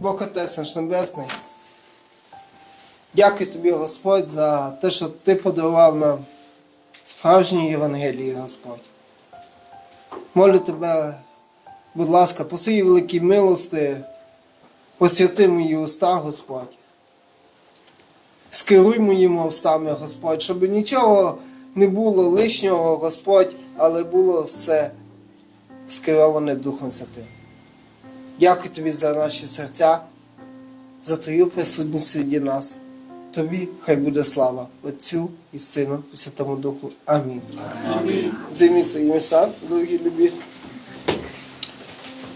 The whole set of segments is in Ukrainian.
Бог Отець наш Небесний. Дякую тобі, Господь, за те, що ти подарував нам справжню Євангелію, Господь. Молю тебе, будь ласка, по своїй великій милости, посвяти мої уста, Господь. Скеруй моїми устами, Господь, щоб нічого не було лишнього, Господь, але було все скероване Духом Святим. Дякую тобі за наші серця, за твою присутність серед нас. Тобі хай буде слава Отцю і Сину і Святому Духу. Амінь. Амінь. Займіть свої місця, дорогі любі.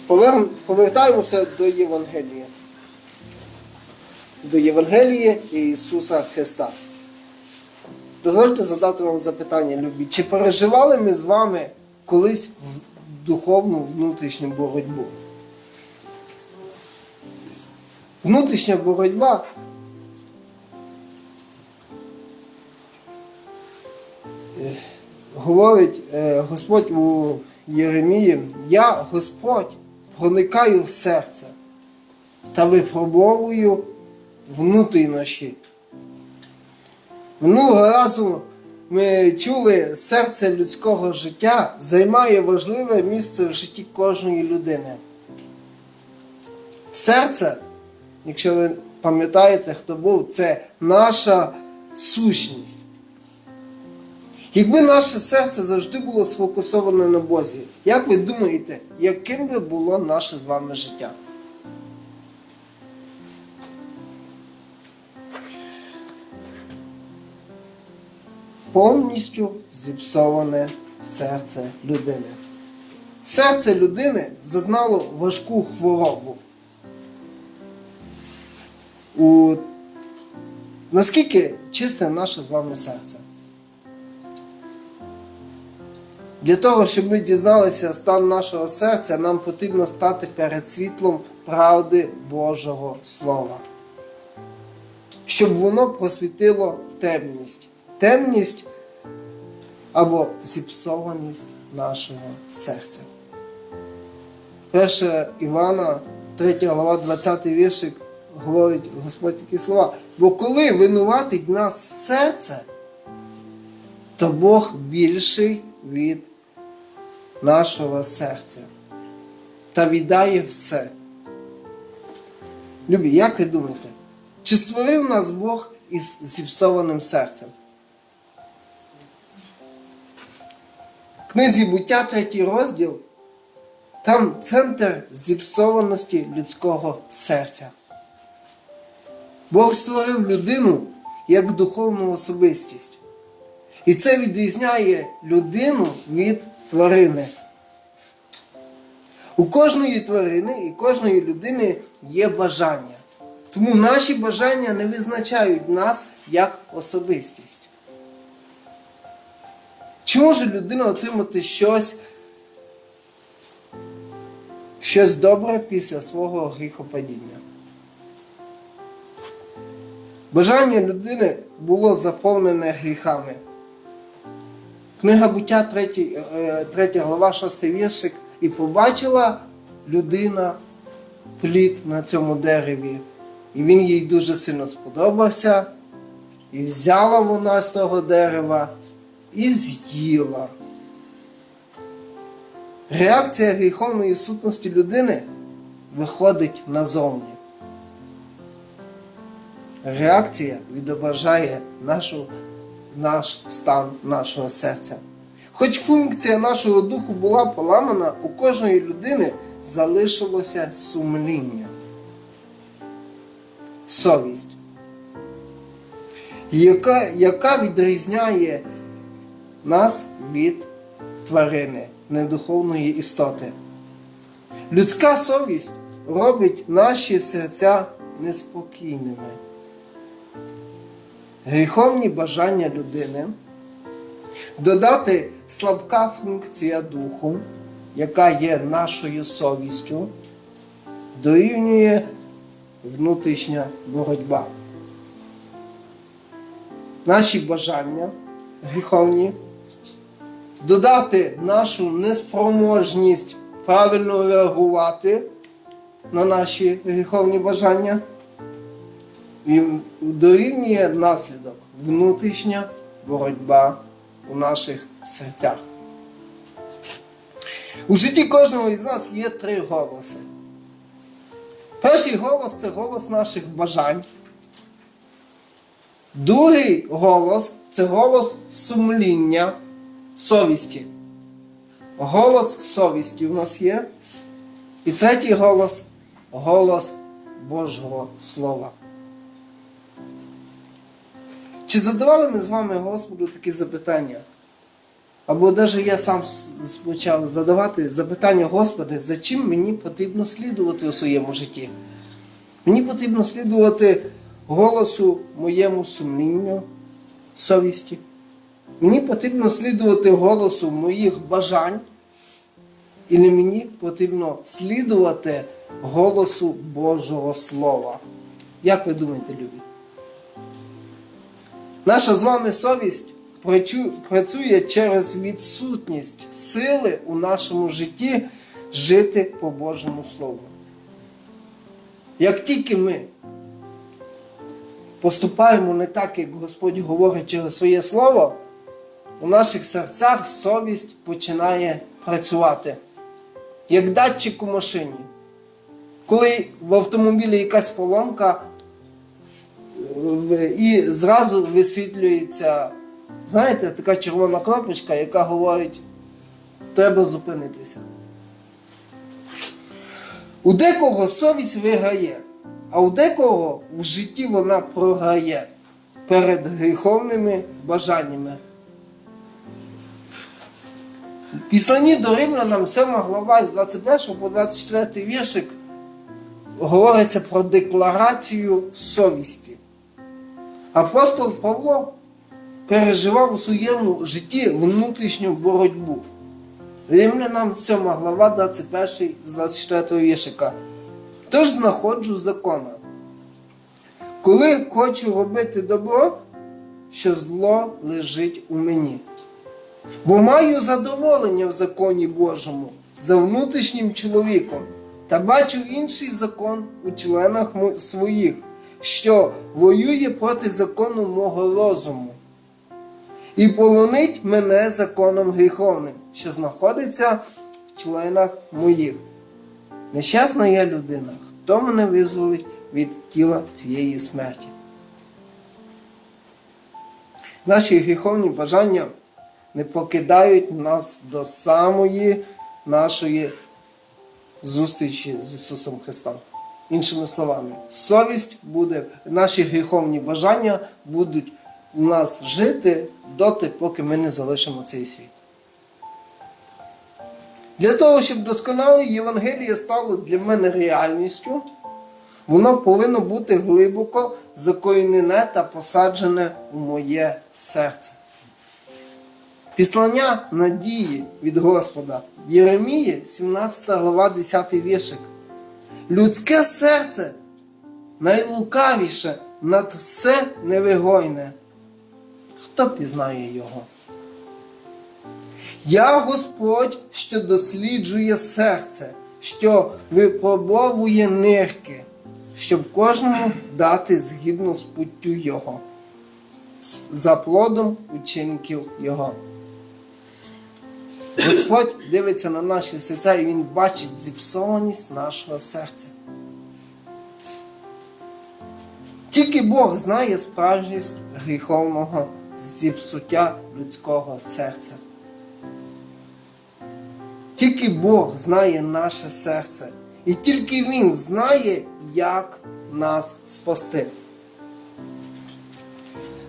Повер- Повертаємося до Євангелія. До Євангелія Ісуса Христа. Дозвольте задати вам запитання, любі. Чи переживали ми з вами колись в- духовну внутрішню боротьбу? Внутрішня боротьба е, говорить е, Господь у Єремії, я Господь проникаю в серце та випробовую внутрішні. Минулого разу ми чули, серце людського життя займає важливе місце в житті кожної людини. Серце, якщо ви пам'ятаєте, хто був, це наша сущність. Якби наше серце завжди було сфокусоване на Бозі, як ви думаєте, яким би було наше з вами життя? Повністю зіпсоване серце людини. Серце людини зазнало важку хворобу. У... Наскільки чисте наше з вами серце? Для того, щоб ми дізналися стан нашого серця, нам потрібно стати перед світлом правди Божого Слова. Щоб воно просвітило темність. Темність або зіпсованість нашого серця. 1 Івана, 3 глава, 20 віршик, говорить Господь такі слова. Бо коли винуватить нас серце, то Бог більший від нашого серця та віддає все. Любі, як ви думаєте, чи створив нас Бог із зіпсованим серцем? В книзі буття, третій розділ, там центр зіпсованості людського серця. Бог створив людину як духовну особистість. І це відрізняє людину від тварини. У кожної тварини і кожної людини є бажання. Тому наші бажання не визначають нас як особистість. Чи може людина отримати щось, щось добре після свого гріхопадіння? Бажання людини було заповнене гріхами. Книга буття 3, 3 глава, 6 віршик. І побачила людина плід на цьому дереві. І він їй дуже сильно сподобався. І взяла вона з того дерева і з'їла. Реакція гріховної сутності людини виходить назовні. Реакція відображає нашу, наш стан нашого серця. Хоч функція нашого духу була поламана, у кожної людини залишилося сумління, совість, яка, яка відрізняє нас від тварини, недуховної істоти. Людська совість робить наші серця неспокійними. Гріховні бажання людини додати слабка функція духу, яка є нашою совістю, дорівнює внутрішня боротьба. Наші бажання гріховні, додати нашу неспроможність правильно реагувати на наші гріховні бажання? Дорівнює наслідок внутрішня боротьба у наших серцях. У житті кожного із нас є три голоси. Перший голос це голос наших бажань. Другий голос це голос сумління, совісті. Голос совісті у нас є. І третій голос голос Божого Слова. Чи задавали ми з вами Господу такі запитання? Або навіть я сам почав задавати запитання, Господи, за чим мені потрібно слідувати у своєму житті? Мені потрібно слідувати голосу моєму сумлінню, совісті. Мені потрібно слідувати голосу моїх бажань. І мені потрібно слідувати голосу Божого Слова. Як ви думаєте, любі? Наша з вами совість працює через відсутність сили у нашому житті жити по Божому Слову. Як тільки ми поступаємо не так, як Господь говорить через своє слово, у наших серцях совість починає працювати. Як датчик у машині. Коли в автомобілі якась поломка, і зразу висвітлюється, знаєте, така червона кнопочка, яка говорить, треба зупинитися. У декого совість виграє, а у декого в житті вона програє перед гріховними бажаннями. В Післанні до Римлянам 7 глава з 21 по 24 віршик говориться про декларацію совісті. Апостол Павло переживав у своєму житті внутрішню боротьбу. Римлянам 7 глава 21 з 24 віршика. Тож знаходжу закона. Коли хочу робити добро, що зло лежить у мені. Бо маю задоволення в законі Божому за внутрішнім чоловіком, та бачу інший закон у членах своїх, що воює проти закону мого розуму, і полонить мене законом гріховним, що знаходиться в членах моїх. Нещасна я людина, хто мене визволить від тіла цієї смерті. Наші гріховні бажання не покидають нас до самої нашої зустрічі з Ісусом Христом. Іншими словами, совість буде, наші гріховні бажання будуть у нас жити доти, поки ми не залишимо цей світ. Для того, щоб досконале Євангеліє стало для мене реальністю, воно повинно бути глибоко закорінене та посаджене у моє серце. Післання надії від Господа. Єремії, 17 глава, 10 віршик. Людське серце найлукавіше над все невигойне. Хто пізнає його? Я Господь, що досліджує серце, що випробовує нирки, щоб кожному дати згідно з путтю Його, за плодом учинків Його. Господь дивиться на наші серця і Він бачить зіпсованість нашого серця. Тільки Бог знає справжність гріховного зіпсуття людського серця. Тільки Бог знає наше серце. І тільки Він знає, як нас спасти.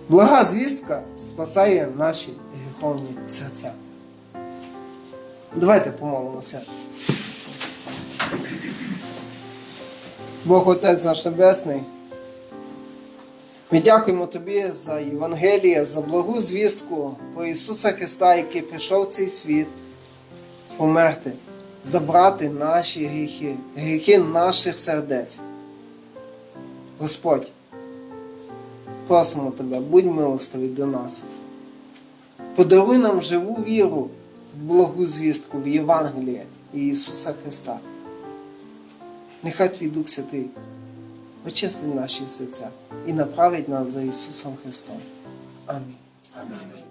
Блага звістка спасає наші гріховні серця. Давайте помолимося. Бог Отець наш Небесний. Ми дякуємо Тобі за Євангеліє, за благу звістку про Ісуса Христа, який прийшов в цей світ померти, забрати наші гріхи, гріхи наших сердець. Господь, просимо Тебе, будь милостивий до нас. Подаруй нам живу віру благу звістку в Євангеліє Ісуса Христа. Нехай твій Дух Святий очистить наші серця і направить нас за Ісусом Христом. Амінь. Амінь.